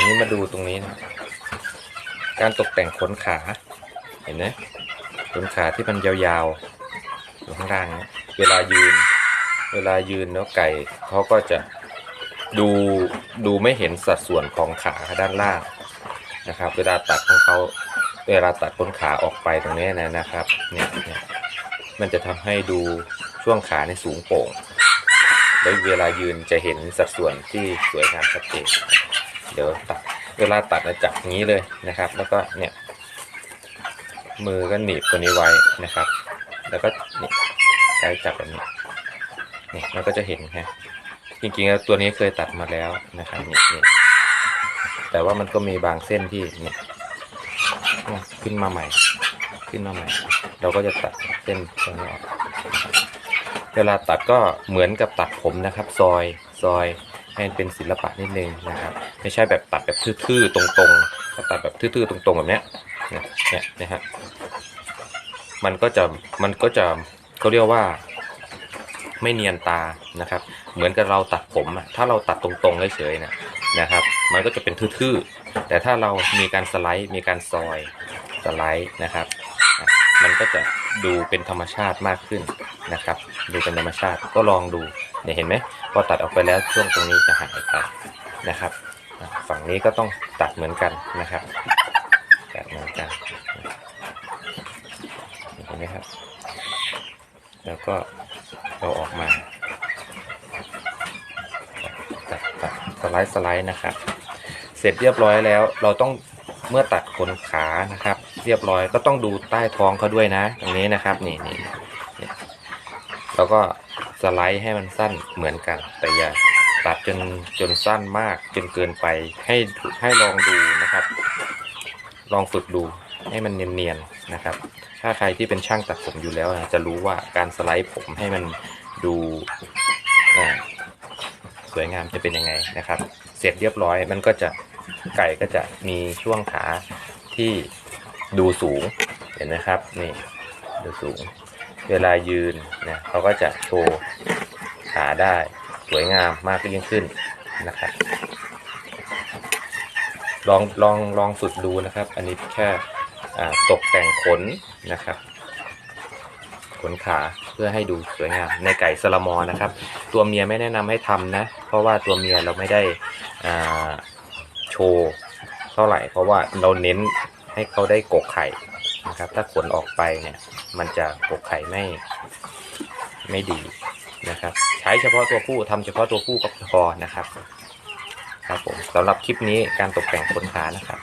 วันนี้มาดูตรงนี้นะการตกแต่งขนขา เห็นไหมขนขาที่มันยาวๆอยู่ข้างล่างเวลายืน เวลายืนแล้วไก่เขาก็จะดูดูไม่เห็นสัดส่วนของขาด้านล่างนะครับ เวลาตัดของเขาเวลาตัดขนขาออกไปตรงนี้นะนะครับเนี่ยเนี่ยมันจะทำให้ดูช่วงขาในสูงโป่งแล้วเวลายืนจะเห็นสัดส่วนที่สวยงามชัดเจน เดี๋ยวตัดเวลาตัดนะจับอย่างนี้เลยนะครับ แล้วก็เนี่ยมือก็หนีบตัวนี้ไว้นะครับ แล้วก็นี่ใช้จับแบบนี้นี่มันก็จะเห็นฮะจริงๆแล้วตัวนี้เคยตัดมาแล้วนะครับนี่นี่แต่ว่ามันก็มีบางเส้นที่เนี่ยเนี่ยขึ้นมาใหม่ ขึ้นมาใหม่ เราก็จะตัดเส้นตรงนี้ออกเวลาตัดก็เหมือนกับตัดผมนะครับ ซอยซอย ให้มันเป็นศิลปะนิดนึงนะครับ ไม่ใช่แบบตัดแบบทื่อๆตรงๆถ้าตัดแบบทื่อๆตรงๆแบบเนี้ยเนี่ยเนี่ยนะฮะมันก็จะมันก็จะเขาเรียกว่าไม่เนียนตานะครับ เหมือนกับเราตัดผมถ้าเราตัดตรงๆเฉยๆนะนะครับ มันก็จะเป็นทื่อๆแต่ถ้าเรามีการสไลด์มีการซอยสไลด์นะครับ มันก็จะดูเป็นธรรมชาติมากขึ้นนะครับ ดูเป็นธรรมชาติก็ลองดู เนี่ยเห็นไหมพอตัดออกไปแล้วช่วงตรงนี้จะหายไปนะครับ ฝั่งนี้ก็ต้องตัดเหมือนกันนะครับตัดเหมือนกันเห็นไหมครับ แล้วก็เอาออกมาตัดตัดสไลด์สไลด์นะครับ เสร็จเรียบร้อยแล้วเราต้องเมื่อตัดขนขานะครับ เรียบร้อยก็ต้องดูใต้ท้องเขาด้วยนะ ตรงนี้นะครับนี่นี่แล้วก็ สไลด์ให้มันสั้นเหมือนกัน แต่อย่าตัดจนจนสั้นมากจนเกินไปให้ให้ลองดูนะครับ ลองฝึกดูให้มันเนียนๆนะครับ ถ้าใครที่เป็นช่างตัดผมอยู่แล้วจะรู้ว่าการสไลด์ผมให้มันดูสวยงามจะเป็นยังไงนะครับ เสร็จเรียบร้อยมันก็จะไก่ก็จะมีช่วงขาที่ดูสูงเห็นไหมครับ นี่ดูสูง เวลายืนเนี่ยเขาก็จะโชว์ขาได้สวยงามมากยิ่งขึ้นนะครับลองลองลองฝึกดูนะครับ อันนี้แค่ตกแต่งขนนะครับ ขนขาเพื่อให้ดูสวยงามในไก่สลามอนะครับ ตัวเมียไม่แนะนำให้ทำนะ เพราะว่าตัวเมียเราไม่ได้โชว์เท่าไหร่ เพราะว่าเราเน้นให้เขาได้กกไข่ นะครับ ถ้าขนออกไปเนี่ย มันจะตกไข่ไม่ไม่ดีนะครับ ใช้เฉพาะตัวผู้ทำเฉพาะตัวผู้ก็พอนะครับ ครับผมสำหรับคลิปนี้การตกแต่งขนขานะครับ